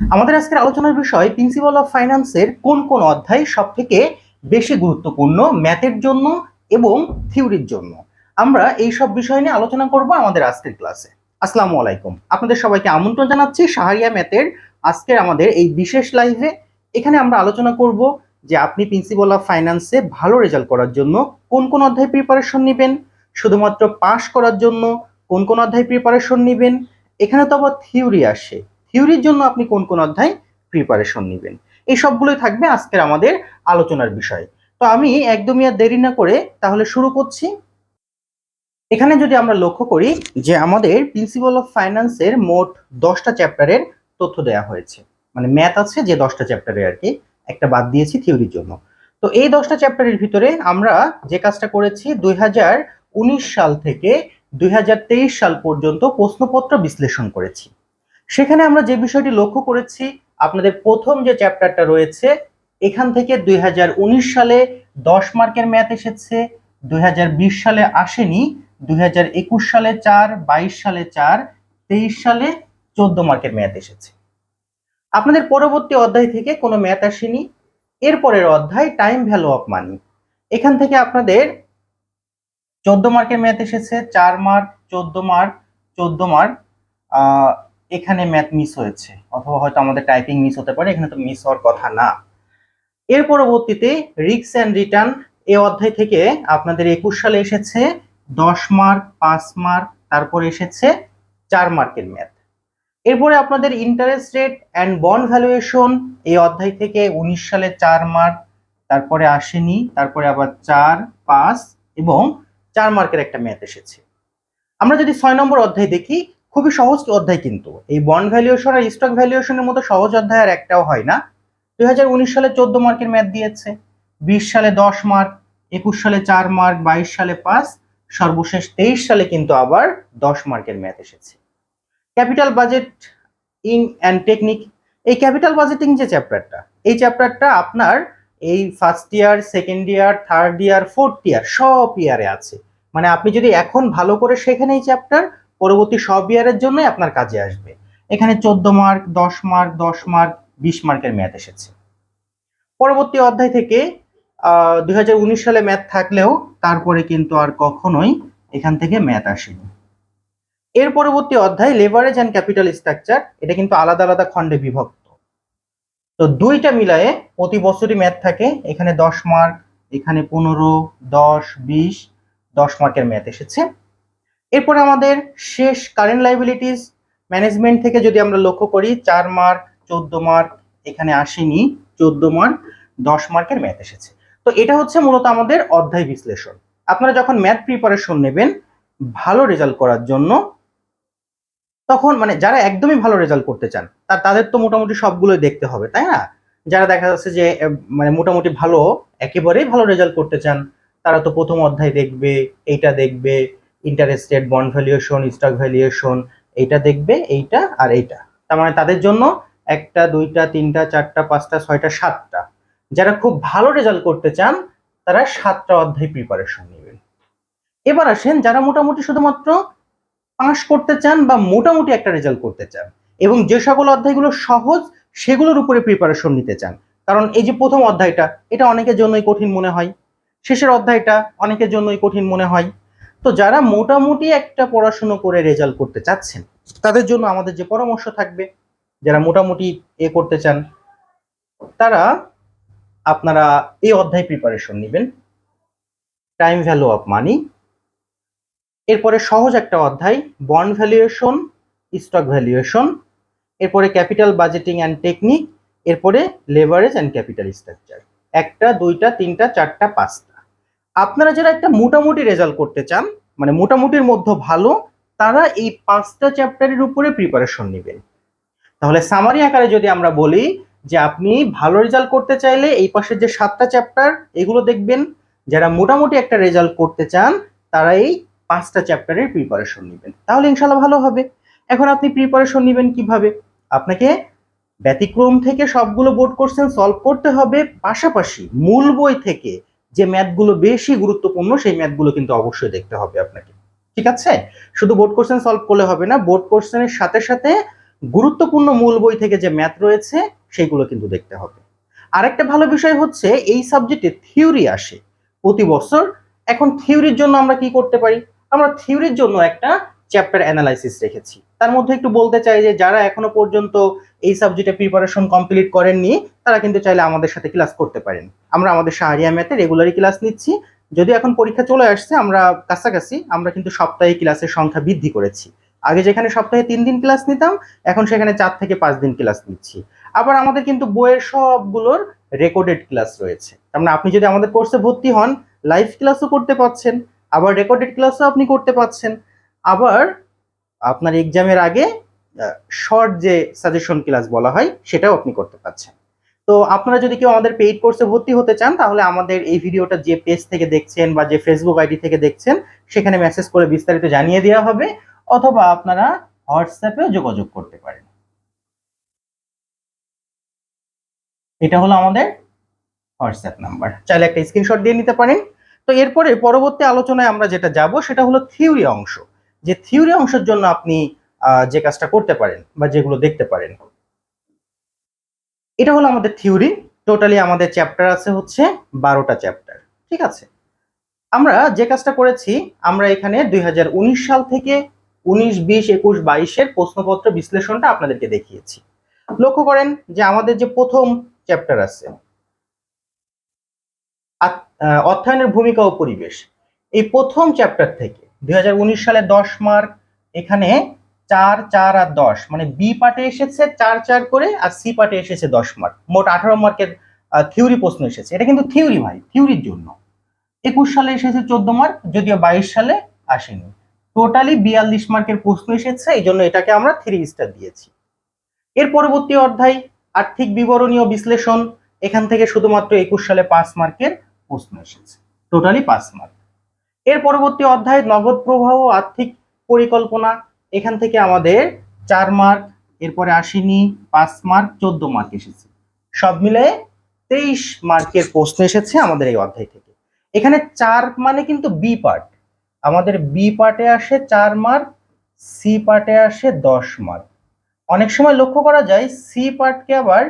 আমাদের আজকের আলোচনার বিষয় প্রিন্সিপাল অফ ফাইন্যান্সের কোন কোন অধ্যায় সব থেকে বেশি গুরুত্বপূর্ণ ম্যাথের জন্য এবং থিওরির জন্য। আমরা এই সব বিষয় নিয়ে আলোচনা করব আমাদের আজকের ক্লাসে আসসালামু আলাইকুম। আপনাদের সবাইকে আমন্ত্রণ জানাচ্ছি সাহারিয়া ম্যাথের আজকের আমাদের এই বিশেষ লাইভে এখানে আমরা আলোচনা করব যে আপনি প্রিন্সিপাল অফ ফাইন্যান্সে ভালো রেজাল্ট করার জন্য কোন কোন অধ্যায় প্রিপারেশন নেবেন, শুধুমাত্র পাস করার জন্য কোন কোন অধ্যায় প্রিপারেশন নেবেন, এখানে তো আবার থিওরি আসে। থিওরির জন্য আপনি কোন কোন অধ্যায় প্রিপারেশন নেবেন। এই সবগুলোই থাকবে আজকের আমাদের আলোচনার বিষয়। তো আমি একদমই আর দেরি না করে তাহলে শুরু করছি। এখানে যদি আমরা লক্ষ্য করি যে আমাদের প্রিন্সিপাল অফ ফাইন্যান্সের মোট দশটা চ্যাপ্টারের তথ্য দেওয়া হয়েছে। মানে ম্যাথ আছে যে দশটা চ্যাপ্টারে আর কি। একটা বাদ দিয়েছি থিওরির জন্য। তো এই দশটা চ্যাপ্টারের ভিতরে আমরা যে কাজটা করেছি দুই হাজার উনিশ সাল থেকে দুই হাজার তেইশ সাল পর্যন্ত প্রশ্নপত্র বিশ্লেষণ করেছি। সেখানে আমরা যে বিষয়টি লক্ষ্য করেছি, আপনাদের প্রথম যে চ্যাপ্টারটা রয়েছে, এখান থেকে দুই হাজার উনিশ সালে দশ মার্কের ম্যাথ এসেছে, দুই হাজার বিশ সালে আসেনি, দুই হাজার একুশ সালে চার, বাইশ সালে চার, তেইশ সালে চোদ্দ মার্কের ম্যাথ এসেছে। আপনাদের পরবর্তী অধ্যায় থেকে কোনো ম্যাথ আসেনি, এরপরের অধ্যায় টাইম ভ্যালু অফ মানি। এখান থেকে আপনাদের চোদ্দ মার্কের ম্যাথ এসেছে, চার মার্ক, চোদ্দ মার্ক চোদ্দ মার্ক এখানে ম্যাথ মিস হয়েছে, অথবা হয়তো আমাদের টাইপিং মিস হতে পারে, এখানে তো মিস হওয়ার কথা না। এর পরবর্তীতে রিক্স অ্যান্ড রিটার্ন এ অধ্যায় থেকে আপনাদের একুশ সালে এসেছে, দশ মার্ক পাঁচ মার্ক তারপরে এসেছে চার মার্কের ম্যাথ এরপরে আপনাদের interest rate and bond valuation এই অধ্যায় থেকে উনিশ সালে চার মার্ক তারপরে আসেনি, তারপরে আবার চার, পাঁচ এবং চার মার্কের একটা ম্যাথ এসেছে। আমরা যদি ছয় নম্বর অধ্যায় দেখি খুবই সহজ অধ্যায় কিন্তু। এই বন্ড ভ্যালুয়েশন আর স্টক ভ্যালুয়েশনের মতো সহজ অধ্যায় আর একটাও হয় না। দুই সালে চোদ্দ মার্কের ম্যাথ দিয়েছে, বিশ সালে দশ মার্ক, একুশ সালে চার মার্ক, বাইশ সালে পাঁচ, সর্বশেষ তেইশ সালে কিন্তু আবার দশ মার্কের ম্যাথ এসেছে। Capital budgeting and technique এই ক্যাপিটাল বাজেটিং যে চ্যাপ্টারটা এই চ্যাপ্টারটা আপনার এই first year second year third year fourth year সব ইয়ারে আছে। মানে আপনি যদি এখন ভালো করে শেখেন এই চ্যাপ্টার পরবর্তী সব ইয়ারের জন্যই আপনার কাজে আসবে। এখানে চোদ্দ মার্ক দশ মার্ক দশ মার্ক বিশ মার্কের ম্যাথ এসেছে। পরবর্তী অধ্যায় থেকে দুই হাজার উনিশ সালে ম্যাথ থাকলেও তারপরে কিন্তু আর কখনোই এখান থেকে ম্যাথ আসেনি। এর পরবর্তী অধ্যায় লেভারেজ অ্যান্ড ক্যাপিটাল স্ট্রাকচার এটা কিন্তু আলাদা আলাদা খণ্ডে বিভক্ত। তো দুইটা মিলায়ে প্রতি বছরই ম্যাথ থাকে, এখানে দশ মার্ক এখানে পনেরো, দশ, বিশ, দশ মার্কের ম্যাথ এসেছে। এরপরে আমাদের শেষ কারেন্ট লাইবিলিটিস ম্যানেজমেন্ট থেকে যদি আমরা লক্ষ্য করি, চার মার্ক চোদ্দ মার্ক এখানে আসেনি, চোদ্দ মার্ক দশ মার্কের ম্যাথ এসেছে। তো এটা হচ্ছে মূলত আমাদের অধ্যায় বিশ্লেষণ। আপনারা যখন ম্যাথ প্রিপারেশন নেবেন ভালো রেজাল্ট করার জন্য, তখন মানে যারা একদমই ভালো রেজাল্ট করতে চান তার তাদের তো মোটামুটি সবগুলোই দেখতে হবে, তাই না? যারা দেখা যাচ্ছে যে মানে মোটামুটি ভালো, একেবারেই ভালো রেজাল্ট করতে চান, তারা তো প্রথম অধ্যায় দেখবে, এইটা দেখবে interest rate bond valuation stock valuation এইটা দেখবে, এইটা আর এইটা। তার মানে তাদের জন্য একটা, দুইটা, তিনটা, চারটা, পাঁচটা, ছয়টা, সাতটা। যারা খুব ভালো রেজাল্ট করতে চান, তারা সাতটা অধ্যায় প্রিপারেশন নেবেন। এবার আসেন, যারা মোটামুটি শুধুমাত্র পাস করতে চান বা মোটামুটি একটা রেজাল্ট করতে চান, এবং যে সকল অধ্যায়গুলো সহজ, সেগুলোর উপরে প্রিপারেশন নিতে চান। কারণ এই যে প্রথম অধ্যায়টা, এটা অনেকের জন্যই কঠিন মনে হয়। শেষের অধ্যায়টা অনেকের জন্যই কঠিন মনে হয়। তো যারা মোটামুটি একটা পড়াশুনো করে রেজাল্ট করতে চাচ্ছেন, তাদের জন্য আমাদের যে পরামর্শ থাকবে, যারা মোটামুটি এ করতে চান, তারা আপনারা এই অধ্যায় প্রিপারেশন নেবেন। টাইম ভ্যালু অফ মানি এরপরে সহজ একটা অধ্যায় বন্ড ভ্যালুয়েশন স্টক ভ্যালুয়েশন এরপরে ক্যাপিটাল বাজেটিং অ্যান্ড টেকনিক এরপরে লেভারেজ অ্যান্ড ক্যাপিটাল স্ট্রাকচার একটা, দুইটা, তিনটা, চারটা, পাঁচটা। আপনারা যারা একটা মোটামুটি রেজাল্ট করতে চান মানে মোটামুটির মধ্যে ভালো, তারা এই পাঁচটা চ্যাপ্টারের উপরে প্রিপারেশন নেবেন। তাহলে সামারি আকারে যদি আমরা বলি যে আপনি ভালো রেজাল্ট করতে চাইলে এই পাশের যে সাতটা চ্যাপ্টার এগুলো দেখবেন, যারা মোটামুটি একটা রেজাল্ট করতে চান, তারা এই পাঁচটা চ্যাপ্টারের প্রিপারেশন নেবেন। তাহলে ইনশাল্লাহ ভালো হবে। এখন আপনি প্রিপারেশন নেবেন কীভাবে? আপনাকে ব্যতিক্রম থেকে সবগুলো বোর্ড কোশ্চেন সলভ করতে হবে, পাশাপাশি মূল বই থেকে যে ম্যাথগুলো বেশি গুরুত্বপূর্ণ, সেই ম্যাথগুলো কিন্তু অবশ্যই দেখতে হবে আপনাকে। ঠিক আছে? শুধু বোর্ড কোশ্চেন সলভ করলে হবে না বোর্ড কোশ্চেনের সাথে সাথে গুরুত্বপূর্ণ মূল বই থেকে যে ম্যাথ রয়েছে সেগুলো কিন্তু দেখতে হবে। আরেকটা ভালো বিষয় হচ্ছে, এই সাবজেক্টে থিওরি আসে। প্রতি বছর এখন থিওরির জন্য আমরা কি করতে পারি? আমরা থিওরির জন্য একটা চ্যাপ্টার অ্যানালাইসিস রেখেছি। তার মধ্যে একটু বলতে চাই যে যারা এখনও পর্যন্ত এই সাবজেক্টে প্রিপারেশন কমপ্লিট করেননি, তারা কিন্তু চাইলে আমাদের সাথে ক্লাস করতে পারেন। আমরা আমাদের শাহরিয়া ম্যাথে রেগুলারই ক্লাস নিচ্ছি। যদি এখন পরীক্ষা চলে আসছে, আমরা কাছাকাছি, আমরা কিন্তু সপ্তাহে ক্লাসের সংখ্যা বৃদ্ধি করেছি। আগে যেখানে সপ্তাহে তিন দিন ক্লাস নিতাম, এখন সেখানে চার থেকে পাঁচ দিন ক্লাস নিচ্ছি। আবার আমাদের কিন্তু বইয়ের সবগুলোর রেকর্ডেড ক্লাস রয়েছে। তার মানে আপনি যদি আমাদের কোর্সে ভর্তি হন লাইভ ক্লাসও করতে পাচ্ছেন আবার রেকর্ডেড ক্লাসও আপনি করতে পাচ্ছেন আবার আপনার এক্সামের আগে শর্ট যে সাজেশন ক্লাস বলা হয়, সেটাও আপনি করতে পারছেন। তো আপনারা যদি কেউ আমাদের পেইড কোর্সে ভর্তি হতে চান, তাহলে আমাদের এই ভিডিওটা যে পেজ থেকে দেখছেন বা যে ফেসবুক আইডি থেকে দেখছেন, সেখানে মেসেজ করে বিস্তারিত জানিয়ে দেওয়া হবে, অথবা আপনারা হোয়াটসঅ্যাপে যোগাযোগ করতে পারেন। এটা হলো আমাদের হোয়াটসঅ্যাপ নাম্বার চাইলে একটা স্ক্রিনশট দিয়ে নিতে পারেন। তো এরপরে পরবর্তী আলোচনায় আমরা যেটা যাব, সেটা হলো থিওরি অংশ। যে থিওরি অংশের জন্য আপনি যে কাজটা করতে পারেন বা যেগুলো দেখতে পারেন। এটা হলো আমাদের থিওরি। টোটালি আমাদের চ্যাপ্টার আছে হচ্ছে বারোটা চ্যাপ্টার ঠিক আছে? আমরা যে কাজটা করেছি, আমরা এখানে দুই হাজার উনিশ সাল থেকে উনিশ, বিশ, একুশ, বাইশের প্রশ্নপত্র বিশ্লেষণটা আপনাদেরকে দেখিয়েছি। লক্ষ্য করেন যে আমাদের যে প্রথম চ্যাপ্টার আছে অর্থায়নের ভূমিকা ও পরিবেশ, এই প্রথম চ্যাপ্টার থেকে দুই হাজার উনিশ সালে দশ মার্ক, এখানে চার চার আর দশ মানে বি পার্টে এসেছে চার চার করে, আর সি পার্টে এসেছে দশ মার্ক। মোট আঠারো মার্কের থিওরি প্রশ্ন এসেছে। এটা কিন্তু থিওরি ভাই, থিওরির জন্য। একুশ সালে এসেছে চোদ্দ মার্ক, যদিও বাইশ সালে আসেনি। টোটালি বিয়াল্লিশ মার্কের প্রশ্ন এসেছে এই জন্য এটাকে আমরা থ্রি স্টার দিয়েছি। এর পরবর্তী অধ্যায়, আর্থিক বিবরণী ও বিশ্লেষণ, এখান থেকে শুধুমাত্র একুশ সালে পাঁচ মার্কের প্রশ্ন এসেছে। টোটালি পাঁচ মার্ক। এর পরবর্তী অধ্যায় নগদ প্রবাহ, আর্থিক পরিকল্পনা, এখান থেকে আমাদের চার মার্ক, এরপরে আসেনি পাঁচ মার্ক, চোদ্দ মার্ক এসেছে। সব মিলে তেইশ মার্কের প্রশ্ন এসেছে আমাদের এই অধ্যায় থেকে। এখানে চার মানে কিন্তু বি পার্ট আমাদের বি পার্টে আসে চার মার্ক সি পার্টে আসে দশ মার্ক। অনেক সময় লক্ষ্য করা যায় সি পার্টকে আবার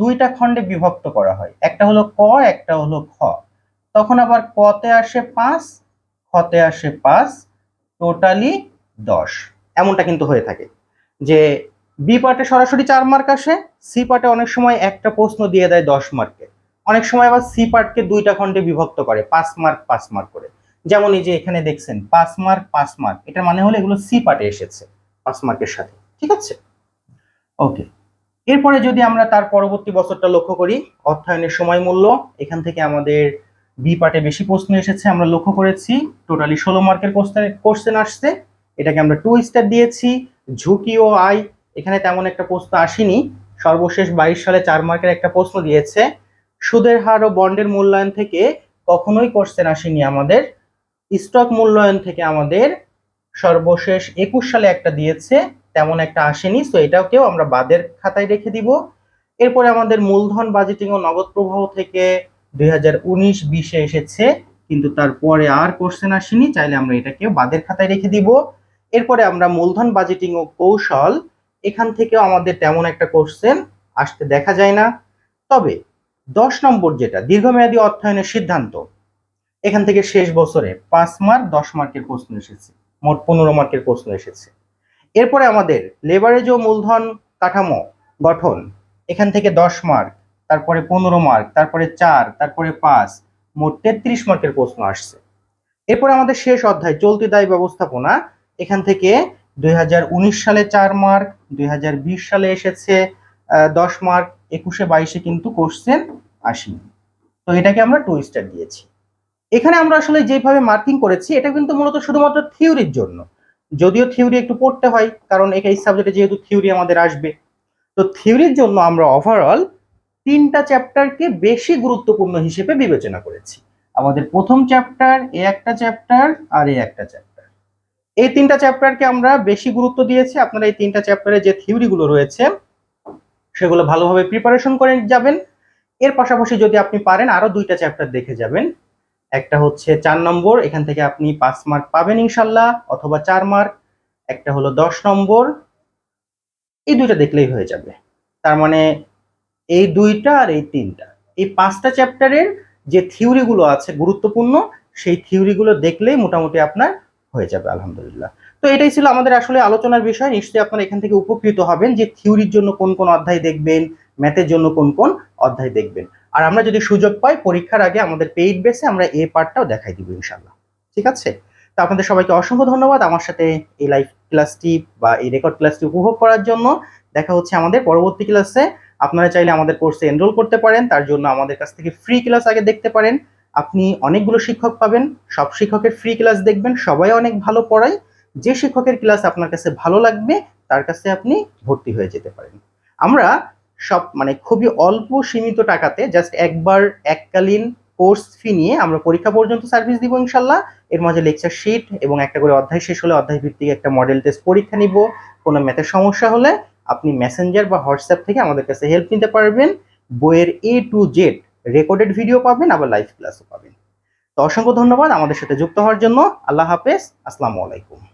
দুইটা খণ্ডে বিভক্ত করা হয়। একটা হলো ক, একটা হলো খ। তখন আবার কতে আসে পাঁচ খতে আসে পাঁচ, টোটালি দশ। এমনটা কিন্তু হয়ে থাকে যে বি পার্টে সরাসরি চার মার্ক আসে সি পার্টে অনেক সময় একটা প্রশ্ন দিয়ে দেয় দশ মার্কে অনেক সময় আবার সি পার্টকে দুইটা খণ্ডে বিভক্ত করে, পাঁচ মার্ক পাঁচ মার্ক করে। যেমন এই যে এখানে দেখছেন, পাঁচ মার্ক পাঁচ মার্ক এটার মানে হলো এগুলো সি পার্টে এসেছে, পাঁচ মার্কের সাথে, ঠিক আছে? ওকে এরপরে যদি আমরা তার পরবর্তী বছরটা লক্ষ্য করি অর্থায়নের সময় মূল্য, এখান থেকে আমাদের বি পার্টে বেশি প্রশ্ন এসেছে, আমরা লক্ষ্য করেছি টোটালি ষোলো মার্কের কোশ্চেন আসছে, এটাকে আমরা টু স্টার দিয়েছি, ঝুঁকি ও আয়, এখানে তেমন একটা প্রশ্ন আসেনি, সর্বশেষ বাইশ সালে চার মার্কের একটা প্রশ্ন দিয়েছে, সুদের হার ও বন্ডের মূল্যায়ন থেকে কখনোই কোশ্চেন আসেনি আমাদের স্টক মূল্যায়ন থেকে আমাদের, সর্বশেষ একুশ সালে একটা দিয়েছে, তেমন একটা আসেনি তো এটাকেও আমরা বাদের খাতায় রেখে দিব, এরপরে আমাদের মূলধন বাজেটিং ও নগদ প্রবাহ থেকে দুই হাজার উনিশ, বিশে এসেছে, কিন্তু তারপরে আর কোশ্চেন আসেনি, চাইলে আমরা এটাকেও বাদের খাতায় রেখে দিব। এরপরে আমরা মূলধন বাজেটিং ও কৌশল, এখান থেকেও আমাদের তেমন একটা কোশ্চেন আসতে দেখা যায় না। তবে, দশ নম্বর যেটা, দীর্ঘমেয়াদী অর্থায়নের সিদ্ধান্ত। এখান থেকে শেষ বছরে পাঁচ মার্ক, দশ মার্কের প্রশ্ন এসেছে, মোট পনেরো মার্কের প্রশ্ন এসেছে। এরপরে আমাদের লেবারেজ ও মূলধন কাঠামো গঠন, এখান থেকে দশ মার্ক। তারপরে পনেরো মার্ক তারপরে চার, তারপরে পাঁচ, মোট তেত্রিশ মার্কের প্রশ্ন আসছে। এরপরে আমাদের শেষ অধ্যায়, চলতি দায় ব্যবস্থাপনা। এখান থেকে দুই সালে চার মার্ক দুই হাজার বিশ সালে এসেছে দশ মার্ক একুশে বাইশে কিন্তু কোশ্চেন আসেনি। তো এটাকে আমরা টু স্টার দিয়েছি। এখানে আমরা আসলে যেভাবে মার্কিং করেছি, এটা কিন্তু মূলত শুধুমাত্র থিওরির জন্য। যদিও থিওরি একটু পড়তে হয়, কারণ এই সাবজেক্টে যেহেতু থিওরি আমাদের আসবে। তো থিওরির জন্য আমরা ওভারঅল তিনটা চ্যাপ্টারকে বেশি গুরুত্বপূর্ণ হিসেবে বিবেচনা করেছি। আমাদের প্রথম চ্যাপ্টার, এ একটা চ্যাপ্টার আর এ একটা চ্যাপ্টার। এই তিনটা চ্যাপ্টারকে আমরা বেশি গুরুত্ব দিয়েছি। আপনারা এই তিনটা চ্যাপ্টারে যে থিওরিগুলো রয়েছে, সেগুলো ভালোভাবে প্রিপারেশন করে যাবেন। এর পাশাপাশি যদি আপনি পারেন, আরও দুইটা চ্যাপ্টার দেখে যাবেন। একটা হচ্ছে চার নম্বর, এখান থেকে আপনি পাঁচ মার্ক পাবেন ইনশাল্লাহ, অথবা চার মার্ক একটা হলো দশ নম্বর। এই দুইটা দেখলেই হয়ে যাবে। তার মানে এই দুইটা আর এই তিনটা। এই পাঁচটা চ্যাপ্টারের যে থিওরিগুলো আছে গুরুত্বপূর্ণ, সেই থিওরিগুলো দেখলেই মোটামুটি আপনার হয়ে যাবে, আলহামদুলিল্লাহ। তো এটাই ছিল আমাদের আসলে আলোচনার বিষয়। নিশ্চয়ই আপনারা এখান থেকে উপকৃত হবেন যে থিওরির জন্য কোন কোন অধ্যায় দেখবেন ম্যাথের জন্য কোন কোন অধ্যায় দেখবেন। আর আমরা যদি সুযোগ পাই, পরীক্ষার আগে আমাদের পেইড বেসে আমরা এ পার্টটাও দেখাই দিব ইনশাল্লাহ ঠিক আছে? তো আপনাদের সবাইকে অসংখ্য ধন্যবাদ আমার সাথে এই লাইভ ক্লাসটি বা এই রেকর্ড ক্লাসটি উপভোগ করার জন্য। দেখা হচ্ছে আমাদের পরবর্তী ক্লাসে আপনারা চাইলে আমাদের কোর্সে এনরোল করতে পারেন, তার জন্য আমাদের কাছ থেকে ফ্রি ক্লাস আগে দেখতে পারেন। আপনি অনেকগুলো শিক্ষক পাবেন, সব শিক্ষকের ফ্রি ক্লাস দেখবেন, সবাই অনেক ভালো পড়ায়। যে শিক্ষকের ক্লাস আপনার কাছে ভালো লাগবে, তার কাছে আপনি ভর্তি হয়ে যেতে পারেন। আমরা সব মানে খুবই অল্প সীমিত টাকাতে জাস্ট একবার এককালীন কোর্স ফি নিয়ে আমরা পরীক্ষা পর্যন্ত সার্ভিস দিব ইনশাল্লাহ। এর মাঝে লেকচার শিট এবং একটা করে অধ্যায় শেষ হলে অধ্যায় ভিত্তিক একটা মডেল টেস্ট পরীক্ষা নিব। কোনো ম্যাথের সমস্যা হলে আপনি মেসেঞ্জার বা হোয়াটসঅ্যাপ থেকে আমাদের কাছে হেল্প নিতে পারবেন। বইয়ের A to Z recorded video পাবেন, আবার লাইভ ক্লাসও পাবেন। তো অসংখ্য ধন্যবাদ আমাদের সাথে যুক্ত হওয়ার জন্য। আল্লাহ হাফেজ, আসসালামু আলাইকুম।